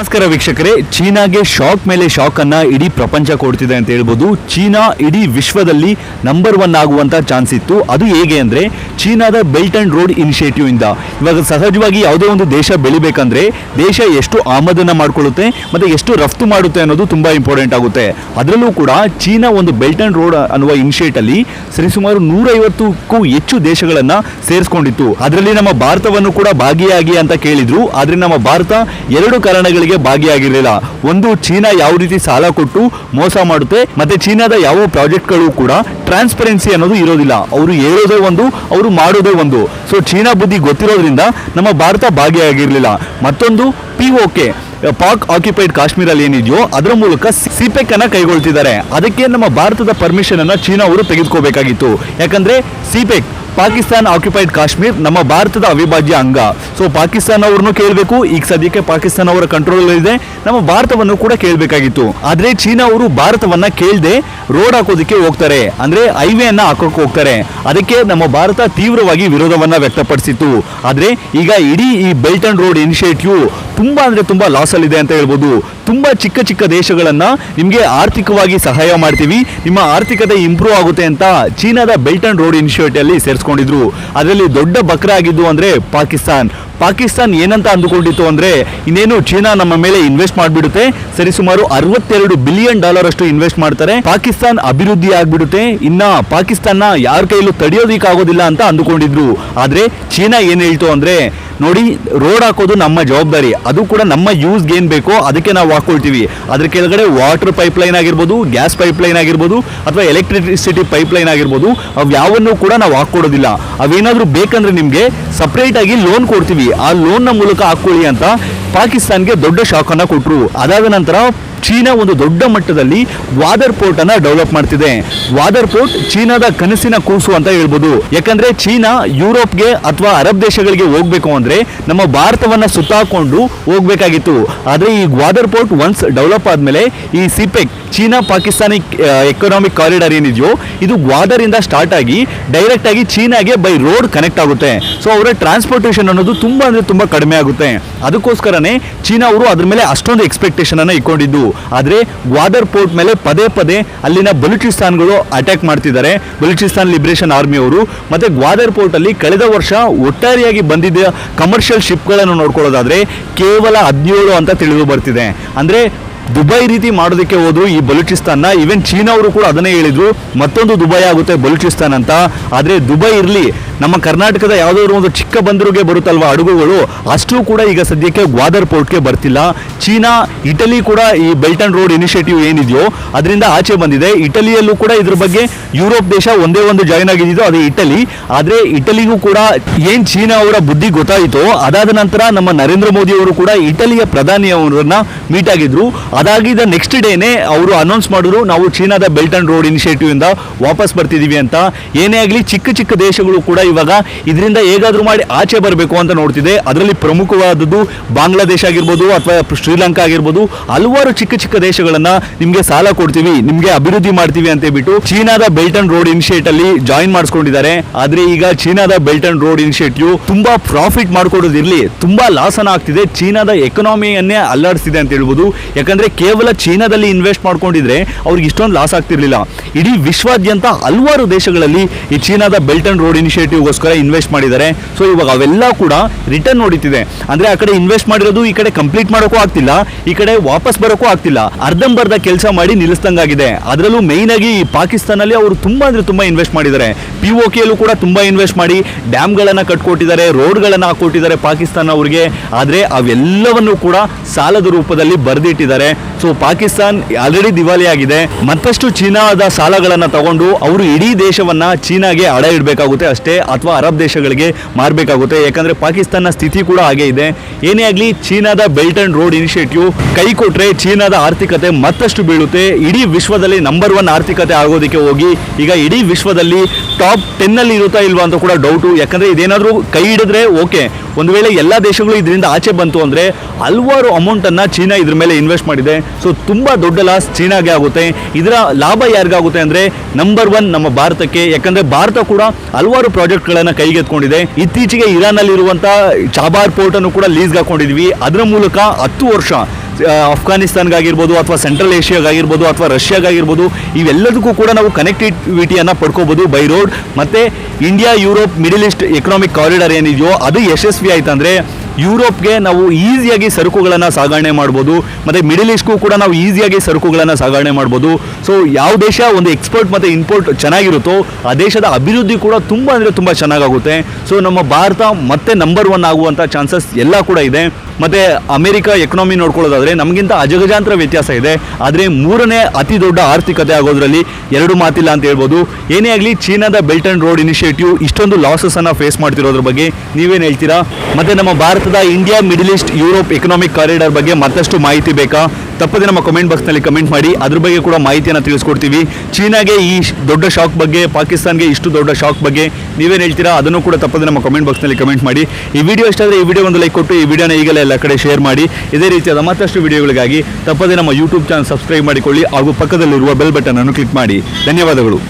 ನಮಸ್ಕಾರ ವೀಕ್ಷಕರೇ. ಚೀನಾಗೆ ಶಾಕ್ ಮೇಲೆ ಶಾಕ್ ಅನ್ನ ಇಡೀ ಪ್ರಪಂಚ ಕೊಡ್ತಿದೆ ಅಂತ ಹೇಳ್ಬೋದು. ಚೀನಾ ಇಡೀ ವಿಶ್ವದಲ್ಲಿ ನಂಬರ್ ಒನ್ ಆಗುವಂತ ಚಾನ್ಸ್ ಇತ್ತು. ಅದು ಹೇಗೆ ಅಂದ್ರೆ, ಚೀನಾದ ಬೆಲ್ಟ್ ಅಂಡ್ ರೋಡ್ ಇನಿಷಿಯೇಟಿವ್ ಇಂದ. ಇವಾಗ ಸಹಜವಾಗಿ ಯಾವುದೇ ಒಂದು ದೇಶ ಬೆಳಿಬೇಕಂದ್ರೆ, ದೇಶ ಎಷ್ಟು ಆಮದನ್ನ ಮಾಡ್ಕೊಳ್ಳುತ್ತೆ ಮತ್ತೆ ಎಷ್ಟು ರಫ್ತು ಮಾಡುತ್ತೆ ಅನ್ನೋದು ತುಂಬಾ ಇಂಪಾರ್ಟೆಂಟ್ ಆಗುತ್ತೆ. ಅದರಲ್ಲೂ ಕೂಡ ಚೀನಾ ಒಂದು ಬೆಲ್ಟ್ ಅಂಡ್ ರೋಡ್ ಅನ್ನುವ ಇನಿಷಿಯೇಟ್ ಅಲ್ಲಿ ಸರಿಸುಮಾರು ನೂರೈವತ್ತಕ್ಕೂ ಹೆಚ್ಚು ದೇಶಗಳನ್ನ ಸೇರಿಸ್ಕೊಂಡಿತ್ತು. ಅದರಲ್ಲಿ ನಮ್ಮ ಭಾರತವನ್ನು ಕೂಡ ಭಾಗಿಯಾಗಿ ಅಂತ ಕೇಳಿದ್ರು. ಆದ್ರೆ ನಮ್ಮ ಭಾರತ ಎರಡು ಕಾರಣಗಳಿಗೆ ಭಾಗಿಯಾಗಿರಲಿಲ್ಲ. ಒಂದು ಚೀನಾ ಯಾವ ರೀತಿ ಸಾಲ ಕೊಟ್ಟು ಮೋಸ ಮಾಡುತ್ತೆ, ಮತ್ತೆ ಚೀನಾದ ಯಾವ ಪ್ರಾಜೆಕ್ಟ್ಗಳು ಕೂಡ ಟ್ರಾನ್ಸ್ಪರೆನ್ಸಿ ಅನ್ನೋದು ಇರೋದಿಲ್ಲ. ಅವರು ಹೇಳೋದೇ ಒಂದು, ಅವರು ಮಾಡೋದೇ ಒಂದು. ಸೊ ಚೀನಾ ಬುದ್ಧಿ ಗೊತ್ತಿರೋದ್ರಿಂದ ನಮ್ಮ ಭಾರತ ಭಾಗಿಯಾಗಿರಲಿಲ್ಲ. ಮತ್ತೊಂದು P O K Pak occupied ಕಾಶ್ಮೀರಲ್ಲಿ ಏನಿದೆಯೋ, ಅದರ ಮೂಲಕ ಸಿಪೆಕ್ ಅನ್ನ ಕೈಗೊಳ್ತಿದ್ದಾರೆ. ಅದಕ್ಕೆ ನಮ್ಮ ಭಾರತದ ಪರ್ಮಿಷನ್ ಅನ್ನ ಚೀನಾ ಅವರು ತೆಗೆದುಕೋಬೇಕಾಗಿತ್ತು. ಯಾಕಂದ್ರೆ ಸಿಪೆಕ್ ಪಾಕಿಸ್ತಾನ್ ಆಕ್ಯುಪೈಡ್ ಕಾಶ್ಮೀರ್, ನಮ್ಮ ಭಾರತದ ಅವಿಭಾಜ್ಯ ಅಂಗ. ಸೊ ಪಾಕಿಸ್ತಾನ ಅವ್ರನ್ನು ಕೇಳಬೇಕು. ಈಗ ಸದ್ಯಕ್ಕೆ ಪಾಕಿಸ್ತಾನ ಅವರ ಕಂಟ್ರೋಲ್ ಇದೆ. ನಮ್ಮ ಭಾರತವನ್ನು ಕೂಡ ಕೇಳಬೇಕಾಗಿತ್ತು. ಆದ್ರೆ ಚೀನಾ ಅವರು ಭಾರತವನ್ನ ಕೇಳದೆ ರೋಡ್ ಹಾಕೋದಕ್ಕೆ ಹೋಗ್ತಾರೆ. ಅಂದ್ರೆ ಹೈವೇ ಅನ್ನ ಹಾಕೋಕೆ ಹೋಗ್ತಾರೆ. ಅದಕ್ಕೆ ನಮ್ಮ ಭಾರತ ತೀವ್ರವಾಗಿ ವಿರೋಧವನ್ನ ವ್ಯಕ್ತಪಡಿಸಿತ್ತು. ಆದ್ರೆ ಈಗ ಇಡೀ ಈ ಬೆಲ್ಟ್ ಅಂಡ್ ರೋಡ್ ಇನಿಷಿಯೇಟಿವ್ ತುಂಬಾ ಅಂದರೆ ತುಂಬ ಲಾಸಲ್ಲಿದೆ ಅಂತ ಹೇಳ್ಬೋದು. ತುಂಬ ಚಿಕ್ಕ ಚಿಕ್ಕ ದೇಶಗಳನ್ನು ನಿಮಗೆ ಆರ್ಥಿಕವಾಗಿ ಸಹಾಯ ಮಾಡ್ತೀವಿ. ನಿಮ್ಮ ಆರ್ಥಿಕತೆ ಇಂಪ್ರೂವ್ ಆಗುತ್ತೆ ಅಂತ ಚೀನಾದ ಬೆಲ್ಟ್ ಆ್ಯಂಡ್ ರೋಡ್ ಇನಿಷಿಯೇಟಿವಲ್ಲಿ ಸೇರಿಸ್ಕೊಂಡಿದ್ರು. ಅದರಲ್ಲಿ ದೊಡ್ಡ ಬಕ್ರ ಆಗಿದ್ದು ಅಂದರೆ ಪಾಕಿಸ್ತಾನ್. ಪಾಕಿಸ್ತಾನ್ ಏನಂತ ಅಂದುಕೊಂಡಿತ್ತು ಅಂದ್ರೆ ಇನ್ನೇನು ಚೀನಾ ನಮ್ಮ ಮೇಲೆ ಇನ್ವೆಸ್ಟ್ ಮಾಡಿಬಿಡುತ್ತೆ. ಸರಿಸುಮಾರು ಅರವತ್ತೆರಡು ಬಿಲಿಯನ್ ಡಾಲರ್ ಅಷ್ಟು ಇನ್ವೆಸ್ಟ್ ಮಾಡ್ತಾರೆ. ಪಾಕಿಸ್ತಾನ್ ಅಭಿವೃದ್ಧಿ ಆಗ್ಬಿಡುತ್ತೆ. ಇನ್ನ ಪಾಕಿಸ್ತಾನ ಯಾರ ಕೈಲೂ ತಡೆಯೋದಿಕ್ಕಾಗೋದಿಲ್ಲ ಅಂತ ಅಂದುಕೊಂಡಿದ್ರು. ಆದ್ರೆ ಚೀನಾ ಏನ್ ಹೇಳ್ತು ಅಂದ್ರೆ, ನೋಡಿ ರೋಡ್ ಹಾಕೋದು ನಮ್ಮ ಜವಾಬ್ದಾರಿ. ಅದು ಕೂಡ ನಮ್ಮ ಯೂಸ್ಗೆ ಏನ್ ಬೇಕೋ ಅದಕ್ಕೆ ನಾವು ಹಾಕೊಳ್ತೀವಿ. ಅದ್ರ ಕೆಳಗಡೆ ವಾಟರ್ ಪೈಪ್ ಲೈನ್ ಆಗಿರ್ಬೋದು ಗ್ಯಾಸ್ ಪೈಪ್ ಲೈನ್ ಆಗಿರ್ಬೋದು, ಅಥವಾ ಎಲೆಕ್ಟ್ರಿಸಿಟಿ ಪೈಪ್ ಲೈನ್ ಆಗಿರ್ಬೋದು, ಅವು ಯಾವನ್ನೂ ಕೂಡ ನಾವು ಹಾಕೊಡೋದಿಲ್ಲ. ಅವೇನಾದ್ರೂ ಬೇಕಂದ್ರೆ ನಿಮ್ಗೆ ಸಪ್ರೇಟ್ ಆಗಿ ಲೋನ್ ಕೊಡ್ತೀವಿ. ಆ ಲೋನ್ನ ಮೂಲಕ ಹಾಕೊಳ್ಳಿ ಅಂತ ಪಾಕಿಸ್ತಾನ್ಗೆ ದೊಡ್ಡ ಶಾಕ್ ಅನ್ನ ಕೊಟ್ರು. ಅದಾದ ನಂತರ ಚೀನಾ ಒಂದು ದೊಡ್ಡ ಮಟ್ಟದಲ್ಲಿ ವಾದರ್ ಪೋರ್ಟ್ ಅನ್ನ ಡೆವಲಪ್ ಮಾಡ್ತಿದೆ. ವಾದರ್ ಪೋರ್ಟ್ ಚೀನಾದ ಕನಸಿನ ಕೂಸು ಅಂತ ಹೇಳ್ಬೋದು. ಯಾಕಂದ್ರೆ ಚೀನಾ ಯುರೋಪ್ಗೆ ಅಥವಾ ಅರಬ್ ದೇಶಗಳಿಗೆ ಹೋಗ್ಬೇಕು ಅಂದ್ರೆ ನಮ್ಮ ಭಾರತವನ್ನ ಸುತ್ತಾಕೊಂಡು ಹೋಗ್ಬೇಕಾಗಿತ್ತು. ಆದ್ರೆ ಈ ವಾದರ್ ಪೋರ್ಟ್ ಒನ್ಸ್ ಡೆವಲಪ್ ಆದ್ಮೇಲೆ ಈ CPEC, China Pakistani economic corridor ಏನಿದೆಯೋ, ಇದು ವಾದರ್ ಇಂದ ಸ್ಟಾರ್ಟ್ ಆಗಿ ಡೈರೆಕ್ಟ್ ಆಗಿ ಚೀನಾಗೆ ಬೈ ರೋಡ್ ಕನೆಕ್ಟ್ ಆಗುತ್ತೆ. ಸೊ ಅವರ ಟ್ರಾನ್ಸ್ಪೋರ್ಟೇಷನ್ ಅನ್ನೋದು ತುಂಬಾ ಅಂದ್ರೆ ತುಂಬಾ ಕಡಿಮೆ ಆಗುತ್ತೆ. ಅದಕ್ಕೋಸ್ಕರನೇ ಚೀನಾ ಅವರು ಅದ್ರ ಮೇಲೆ ಅಷ್ಟೊಂದು ಎಕ್ಸ್ಪೆಕ್ಟೇಷನ್ ಅನ್ನ ಇಟ್ಕೊಂಡಿದ್ದು. ಆದ್ರೆ ಗ್ವಾದರ್ ಪೋರ್ಟ್ ಮೇಲೆ ಪದೇ ಪದೇ ಅಲ್ಲಿನ ಬಲೂಚಿಸ್ತಾನ್ಗಳು ಅಟ್ಯಾಕ್ ಮಾಡ್ತಿದ್ದಾರೆ. ಬಲೂಚಿಸ್ತಾನ್ ಲಿಬರೇಷನ್ ಆರ್ಮಿ ಅವರು. ಮತ್ತೆ ಗ್ವಾದರ್ ಪೋರ್ಟಲ್ಲಿ ಕಳೆದ ವರ್ಷ ಒಟ್ಟಾರೆಯಾಗಿ ಬಂದಿದ್ದ ಕಮರ್ಷಿಯಲ್ ಶಿಪ್ಗಳನ್ನು ನೋಡ್ಕೊಳ್ಳೋದಾದರೆ ಕೇವಲ ಹದಿನೇಳು ಅಂತ ತಿಳಿದು ಬರ್ತಿದೆ. ಅಂದರೆ ದುಬೈ ರೀತಿ ಮಾಡೋದಕ್ಕೆ ಹೋದ್ರು ಈ ಬಲೂಚಿಸ್ತಾನ್ನ ಈವನ್ ಚೀನಾ ಅವರು ಕೂಡ ಅದನ್ನೇ ಹೇಳಿದ್ರು. ಮತ್ತೊಂದು ದುಬೈ ಆಗುತ್ತೆ ಬಲೂಚಿಸ್ತಾನ್ ಅಂತ. ಆದರೆ ದುಬೈ ಇರಲಿ ನಮ್ಮ ಕರ್ನಾಟಕದ ಯಾವುದಾದ್ರು ಒಂದು ಚಿಕ್ಕ ಬಂದರುಗೆ ಬರುತ್ತಲ್ವ ಹಡಗುಗಳು, ಅಷ್ಟು ಕೂಡ ಈಗ ಸದ್ಯಕ್ಕೆ ಗ್ವಾದರ್ ಪೋರ್ಟ್ಗೆ ಬರ್ತಿಲ್ಲ. ಚೀನಾ, ಇಟಲಿ ಕೂಡ ಈ ಬೆಲ್ಟ್ ಅಂಡ್ ರೋಡ್ ಇನಿಷಿಯೇಟಿವ್ ಏನಿದೆಯೋ, ಅದರಿಂದ ಆಚೆ ಬಂದಿದೆ. ಇಟಲಿಯಲ್ಲೂ ಕೂಡ ಇದ್ರ ಬಗ್ಗೆ ಯುರೋಪ್ ದೇಶ ಒಂದೇ ಒಂದು ಜಾಯಿನ್ ಆಗಿದ್ದು ಅದೇ ಇಟಲಿ. ಆದರೆ ಇಟಲಿಗೂ ಕೂಡ ಏನು ಚೀನಾ ಅವರ ಬುದ್ಧಿ ಗೊತ್ತಾಯಿತೋ, ಅದಾದ ನಂತರ ನಮ್ಮ ನರೇಂದ್ರ ಮೋದಿ ಅವರು ಕೂಡ ಇಟಲಿಯ ಪ್ರಧಾನಿ ಅವರನ್ನ ಮೀಟ್ ಆಗಿದ್ರು. ಅದಾಗಿದ್ದ ನೆಕ್ಸ್ಟ್ ಡೇನೆ ಅವರು ಅನೌನ್ಸ್ ಮಾಡಿದ್ರು, ನಾವು ಚೀನಾದ ಬೆಲ್ಟ್ ಅಂಡ್ ರೋಡ್ ಇನಿಷಿಯೇಟಿವ್ ಇಂದ ವಾಪಸ್ ಬರ್ತಿದೀವಿ ಅಂತ. ಏನೇ ಆಗಲಿ ಚಿಕ್ಕ ಚಿಕ್ಕ ದೇಶಗಳು ಕೂಡ ಇವಾಗ ಇದರಿಂದ ಹೇಗಾದ್ರೂ ಮಾಡಿ ಆಚೆ ಬರಬೇಕು ಅಂತ ನೋಡ್ತಿದೆ. ಅದರಲ್ಲಿ ಪ್ರಮುಖವಾದದ್ದು ಬಾಂಗ್ಲಾದೇಶ ಆಗಿರ್ಬೋದು ಅಥವಾ ಶ್ರೀಲಂಕಾ ಆಗಿರ್ಬೋದು ಹಲವಾರು ಚಿಕ್ಕ ಚಿಕ್ಕ ದೇಶಗಳನ್ನ ನಿಮ್ಗೆ ಸಾಲ ಕೊಡ್ತೀವಿ, ನಿಮ್ಗೆ ಅಭಿವೃದ್ಧಿ ಮಾಡ್ತೀವಿ ಅಂತ ಹೇಳ್ಬಿಟ್ಟು ಚೀನಾದ ಬೆಲ್ಟ್ ಅಂಡ್ ರೋಡ್ ಇನಿಷಿಯೇಟ್ ಅಲ್ಲಿ ಜಾಯಿನ್ ಮಾಡಿಸ್ಕೊಂಡಿದ್ದಾರೆ. ಆದ್ರೆ ಈಗ ಚೀನಾದ ಬೆಲ್ಟ್ ಅಂಡ್ ರೋಡ್ ಇನಿಷಿಯೇಟಿವ್ ತುಂಬಾ ಪ್ರಾಫಿಟ್ ಮಾಡ್ಕೊಡೋದಿರ್ಲಿ, ತುಂಬಾ ಲಾಸನ ಆಗ್ತಿದೆ. ಚೀನಾದ ಎಕನಾಮಿಯನ್ನೇ ಅಲ್ಲಾಡಿಸ್ತಿದೆ ಅಂತ ಹೇಳ್ಬೋದು. ಯಾಕಂದ್ರೆ ಕೇವಲ ಚೀನಾದಲ್ಲಿ ಇನ್ವೆಸ್ಟ್ ಮಾಡ್ಕೊಂಡಿದ್ರೆ ಅವ್ರಿಗೆ ಇಷ್ಟೊಂದು ಲಾಸ್ ಆಗ್ತಿರ್ಲಿಲ್ಲ. ಇಡೀ ವಿಶ್ವಾದ್ಯಂತ ಹಲವಾರು ದೇಶಗಳಲ್ಲಿ ಈ ಚೀನಾದ ಬೆಲ್ಟ್ ಅಂಡ್ ರೋಡ್ ಇನಿಷಿಯೇಟಿವ್ಗೋಸ್ಕರ ಇನ್ವೆಸ್ಟ್ ಮಾಡಿದ್ದಾರೆ. ಸೊ ಇವಾಗ ಅವೆಲ್ಲ ಕೂಡ ರಿಟರ್ನ್ ನೋಡಿತಿದೆ. ಅಂದ್ರೆ ಆ ಕಡೆ ಇನ್ವೆಸ್ಟ್ ಮಾಡಿರೋದು, ಈ ಕಡೆ ಕಂಪ್ಲೀಟ್ ಮಾಡೋಕ್ಕೂ ಆಗ್ತಿಲ್ಲ. ಈ ಕಡೆ ವಾಪಸ್ ಬರೋಕ್ಕೂ ಆಗ್ತಿಲ್ಲ. ಅರ್ಧಂಬರ್ಧ ಕೆಲಸ ಮಾಡಿ ನಿಲ್ಲಿಸ್ದಂಗಾಗಿದೆ. ಅದರಲ್ಲೂ ಮೇಯ್ನ್ ಆಗಿ ಪಾಕಿಸ್ತಾನಲ್ಲಿ ಅವರು ತುಂಬಾ ಅಂದರೆ ತುಂಬಾ ಇನ್ವೆಸ್ಟ್ ಮಾಡಿದ್ದಾರೆ. ಪಿ ಒ ಕೂಡ ತುಂಬಾ ಇನ್ವೆಸ್ಟ್ ಮಾಡಿ, ಡ್ಯಾಮ್ಗಳನ್ನು ಕಟ್ಕೊಟ್ಟಿದ್ದಾರೆ, ರೋಡ್ಗಳನ್ನು ಹಾಕ್ಕೊಟ್ಟಿದ್ದಾರೆ ಪಾಕಿಸ್ತಾನ ಅವರಿಗೆ. ಆದ್ರೆ ಅವೆಲ್ಲವನ್ನೂ ಕೂಡ ಸಾಲದ ರೂಪದಲ್ಲಿ ಬರೆದಿಟ್ಟಿದ್ದಾರೆ. ಸೊ ಪಾಕಿಸ್ತಾನ್ ಆಲ್ರೆಡಿ ದಿವಾಲಿ ಆಗಿದೆ. ಮತ್ತಷ್ಟು ಚೀನಾದ ಸಾಲಗಳನ್ನು ತಗೊಂಡು, ಅವರು ಇಡೀ ದೇಶವನ್ನ ಚೀನಾಗೆ ಅಡ ಇಡಬೇಕಾಗುತ್ತೆ ಅಷ್ಟೇ. ಅಥವಾ ಅರಬ್ ದೇಶಗಳಿಗೆ ಮಾರಬೇಕಾಗುತ್ತೆ. ಯಾಕಂದ್ರೆ ಪಾಕಿಸ್ತಾನ ಸ್ಥಿತಿ ಕೂಡ ಹಾಗೆ ಇದೆ. ಏನೇ ಆಗಲಿ, ಚೀನಾದ ಬೆಲ್ಟ್ ಅಂಡ್ ರೋಡ್ ಇನಿಷಿಯೇಟಿವ್ ಕೈ ಕೊಟ್ಟರೆ ಚೀನಾದ ಆರ್ಥಿಕತೆ ಮತ್ತಷ್ಟು ಬೀಳುತ್ತೆ. ಇಡೀ ವಿಶ್ವದಲ್ಲಿ ನಂಬರ್ ಒನ್ ಆರ್ಥಿಕತೆ ಆಗೋದಕ್ಕೆ ಹೋಗಿ, ಈಗ ಇಡೀ ವಿಶ್ವದಲ್ಲಿ ಟಾಪ್ ಟೆನ್ನಲ್ಲಿ ಇರುತ್ತಾ ಇಲ್ವಾ ಅಂತ ಕೂಡ ಡೌಟು ಯಾಕಂದ್ರೆ ಇದೇನಾದರೂ ಕೈ ಹಿಡಿದ್ರೆ ಓಕೆ. ಒಂದು ವೇಳೆ ಎಲ್ಲ ದೇಶಗಳು ಇದರಿಂದ ಆಚೆ ಬಂತು ಅಂದ್ರೆ ಹಲವಾರು ಅಮೌಂಟನ್ನು ಚೀನಾ ಇದ್ರ ಮೇಲೆ ಇನ್ವೆಸ್ಟ್ ಮಾಡಿದೆ. ಸೊ ತುಂಬ ದೊಡ್ಡ ಲಾಸ್ ಚೀನಾಗೆ ಆಗುತ್ತೆ. ಇದರ ಲಾಭ ಯಾರಿಗಾಗುತ್ತೆ ಅಂದರೆ ನಂಬರ್ ಒನ್ ನಮ್ಮ ಭಾರತಕ್ಕೆ. ಯಾಕಂದರೆ ಭಾರತ ಕೂಡ ಹಲವಾರು ಪ್ರಾಜೆಕ್ಟ್ಗಳನ್ನು ಕೈಗೆತ್ಕೊಂಡಿದೆ ಇತ್ತೀಚೆಗೆ ಇರಾನಲ್ಲಿರುವಂಥ ಚಾಬಾರ್ ಪೋರ್ಟನ್ನು ಕೂಡ ಲೀಸ್ಗೆ ಹಾಕೊಂಡಿದ್ವಿ. ಅದರ ಮೂಲಕ ಹತ್ತು ವರ್ಷ ಅಫ್ಘಾನಿಸ್ತಾನ್ಗಾಗಿರ್ಬೋದು ಅಥವಾ ಸೆಂಟ್ರಲ್ ಏಷ್ಯಾಗಾಗಿರ್ಬೋದು ಅಥವಾ ರಷ್ಯಾಗಾಗಿರ್ಬೋದು, ಇವೆಲ್ಲದಕ್ಕೂ ಕೂಡ ನಾವು ಕನೆಕ್ಟಿವಿಟಿಯನ್ನು ಪಡ್ಕೋಬೋದು ಬೈ ರೋಡ್ ಮತ್ತು India, Europe Middle East economic corridor ಏನಿದೆಯೋ, ಅದು ಯಶಸ್ವಿ ಆಯ್ತಂದ್ರೆ ಯುರೋಪ್ಗೆ ನಾವು ಈಸಿಯಾಗಿ ಸರಕುಗಳನ್ನು ಸಾಗಣೆ ಮಾಡ್ಬೋದು, ಮತ್ತು ಮಿಡಲ್ ಈಸ್ಟ್ಗೂ ಕೂಡ ನಾವು ಈಸಿಯಾಗಿ ಸರಕುಗಳನ್ನು ಸಾಗಣೆ ಮಾಡ್ಬೋದು. ಸೊ ಯಾವ ದೇಶ ಒಂದು ಎಕ್ಸ್ಪೋರ್ಟ್ ಮತ್ತು ಇಂಪೋರ್ಟ್ ಚೆನ್ನಾಗಿರುತ್ತೋ, ಆ ದೇಶದ ಅಭಿವೃದ್ಧಿ ಕೂಡ ತುಂಬ ಅಂದರೆ ತುಂಬ ಚೆನ್ನಾಗಾಗುತ್ತೆ. ಸೊ ನಮ್ಮ ಭಾರತ ಮತ್ತೆ ನಂಬರ್ ಒನ್ ಆಗುವಂಥ ಚಾನ್ಸಸ್ ಎಲ್ಲ ಕೂಡ ಇದೆ. ಮತ್ತು ಅಮೆರಿಕ ಎಕನಾಮಿ ನೋಡ್ಕೊಳ್ಳೋದಾದರೆ ನಮಗಿಂತ ಅಜಗಜಾಂತರ ವ್ಯತ್ಯಾಸ ಇದೆ. ಆದರೆ ಮೂರನೇ ಅತಿ ದೊಡ್ಡ ಆರ್ಥಿಕತೆ ಆಗೋದ್ರಲ್ಲಿ ಎರಡು ಮಾತಿಲ್ಲ ಅಂತ ಹೇಳ್ಬೋದು. ಏನೇ ಆಗಲಿ, ಚೀನಾದ ಬೆಲ್ಟ್ ಆ್ಯಂಡ್ ರೋಡ್ ಇನಿಷಿಯೇಟಿವ್ ಇಷ್ಟೊಂದು ಲಾಸಸನ್ನು ಫೇಸ್ ಮಾಡ್ತಿರೋದ್ರ ಬಗ್ಗೆ ನೀವೇನು ಹೇಳ್ತೀರಾ? ಮತ್ತು ನಮ್ಮ ಭಾರತದ India, Middle East, Europe economic corridor ಬಗ್ಗೆ ಮತ್ತಷ್ಟು ಮಾಹಿತಿ ಬೇಕಾ? ತಪ್ಪದೆ ನಮ್ಮ ಕಮೆಂಟ್ ಬಾಕ್ಸ್ನಲ್ಲಿ ಕಮೆಂಟ್ ಮಾಡಿ. ಅದ್ರ ಬಗ್ಗೆ ಕೂಡ ಮಾಹಿತಿಯನ್ನು ತಿಳಿಸ್ಕೊಡ್ತೀವಿ. ಚೀನಾಗೆ ಈ ದೊಡ್ಡ ಶಾಕ್ ಬಗ್ಗೆ, ಪಾಕಿಸ್ತಾನ್ಗೆ ಇಷ್ಟು ದೊಡ್ಡ ಶಾಕ್ ಬಗ್ಗೆ ನೀವೇನು ಹೇಳ್ತೀರಾ? ಅದನ್ನು ಕೂಡ ತಪ್ಪದೆ ನಮ್ಮ ಕಮೆಂಟ್ ಬಾಕ್ಸ್ನಲ್ಲಿ ಕಮೆಂಟ್ ಮಾಡಿ. ಈ ವಿಡಿಯೋ ಇಷ್ಟ ಈ ವಿಡಿಯೋ ಒಂದು ಲೈಕ್ ಕೊಟ್ಟು, ಈ ವಿಡಿಯೋನ ಈಗಲೇ ಎಲ್ಲ ಕಡೆ ಶೇರ್ ಮಾಡಿ. ಇದೇ ರೀತಿಯಾದ ಮತ್ತಷ್ಟು ವಿಡಿಯೋಗಳಿಗಾಗಿ ತಪ್ಪದೆ ನಮ್ಮ ಯೂಟ್ಯೂಬ್ ಚಾನಲ್ ಸಬ್ಸ್ಕ್ರೈಬ್ ಮಾಡಿಕೊಳ್ಳಿ. ಹಾಗೂ ಪಕ್ಕದಲ್ಲಿರುವ ಬೆಲ್ ಬಟನ್ ಅನ್ನು ಕ್ಲಿಕ್ ಮಾಡಿ. ಧನ್ಯವಾದಗಳು.